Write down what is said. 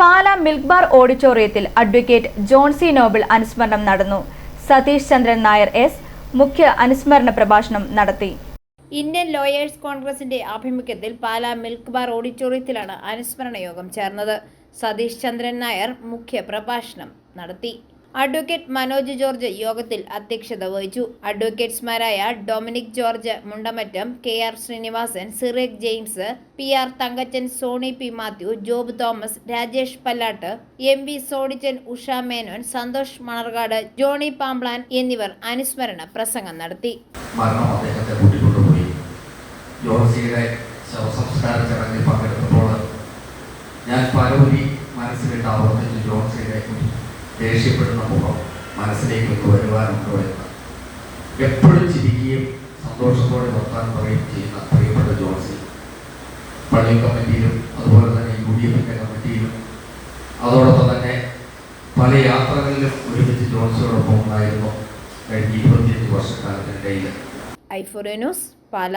പാല milk bar ഓഡിറ്റോറിയത്തിൽ advocate Johnsy Noble അനുസ്മരണം നടന്നു. സതീഷ് ചന്ദ്രൻ നായർ എസ് മുഖ്യ അനുസ്മരണ പ്രഭാഷണം നടത്തി. ഇന്ത്യൻ ലോയേഴ്സ് കോൺഗ്രസിന്റെ ആഭിമുഖ്യത്തിൽ പാല മിൽക്ക് ബാർ ഓഡിറ്റോറിയത്തിലാണ് അനുസ്മരണ യോഗം ചേർന്നത്. സതീഷ് ചന്ദ്രൻ നായർ മുഖ്യ പ്രഭാഷണം നടത്തി. അഡ്വക്കേറ്റ് മനോജ് ജോർജ് യോഗത്തിൽ അധ്യക്ഷത വഹിച്ചു. അഡ്വക്കേറ്റ്സ്മാരായ Dominic George Mundamattam K R Sreenivasan Sirekh James P R Thankachan Sony P Mathew Job Thomas Rajesh Pallatt M V Sonichan Usha Menon Santhosh Manarcad Johny Pamplany എന്നിവർ അനുസ്മരണ പ്രസംഗം നടത്തി. ചടങ്ങിൽ ഞാൻ പലവരി മനസ്സിലിട്ട് ആവർത്തിച്ചു ജോർജിയുടെ ദേഷ്യപ്പെടുന്ന മുഖം മനസ്സിലേക്ക് വരുവാനൊക്കെ വരുന്ന. എപ്പോഴും ചിരിക്കുകയും സന്തോഷത്തോടെ വർത്താൻ പറയുകയും ചെയ്യുന്ന പ്രിയപ്പെട്ട ജോൺസി. പള്ളി കമ്മിറ്റിയിലും അതുപോലെ തന്നെ യു ഡി എഫിന്റെ കമ്മിറ്റിയിലും അതോടൊപ്പം തന്നെ പല യാത്രകളിലും ഒരുമിച്ച് ജോൺസിയോടൊപ്പം ഉണ്ടായിരുന്നു കഴിഞ്ഞ ഇരുപത്തിയഞ്ച് വർഷക്കാലത്തിനിടയിൽ. ഐഫോറിയ ന്യൂസ് പാല.